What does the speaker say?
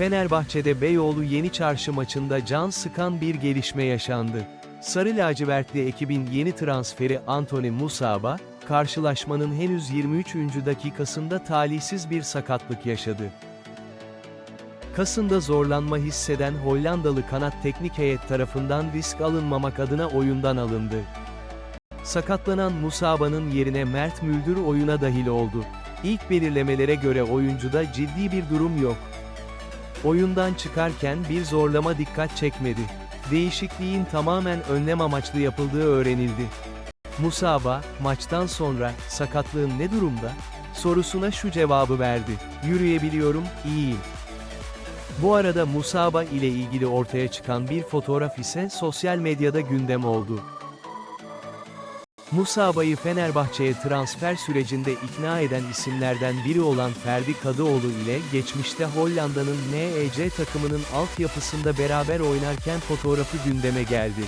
Fenerbahçe'de Beyoğlu Yeni Çarşı maçında can sıkan bir gelişme yaşandı. Sarı lacivertli ekibin yeni transferi Anthony Musaba, karşılaşmanın henüz 23. dakikasında talihsiz bir sakatlık yaşadı. Kasında zorlanma hisseden Hollandalı kanat teknik heyet tarafından risk alınmamak adına oyundan alındı. Sakatlanan Musaba'nın yerine Mert Müldür oyuna dahil oldu. İlk belirlemelere göre oyuncuda ciddi bir durum yok. Oyundan çıkarken bir zorlama dikkat çekmedi. Değişikliğin tamamen önlem amaçlı yapıldığı öğrenildi. Musaba, maçtan sonra, sakatlığın ne durumda? sorusuna şu cevabı verdi. Yürüyebiliyorum, iyiyim. Bu arada Musaba ile ilgili ortaya çıkan bir fotoğraf ise sosyal medyada gündem oldu. Musaba'yı Fenerbahçe'ye transfer sürecinde ikna eden isimlerden biri olan Ferdi Kadıoğlu ile geçmişte Hollanda'nın NEC takımının altyapısında beraber oynarken fotoğrafı gündeme geldi.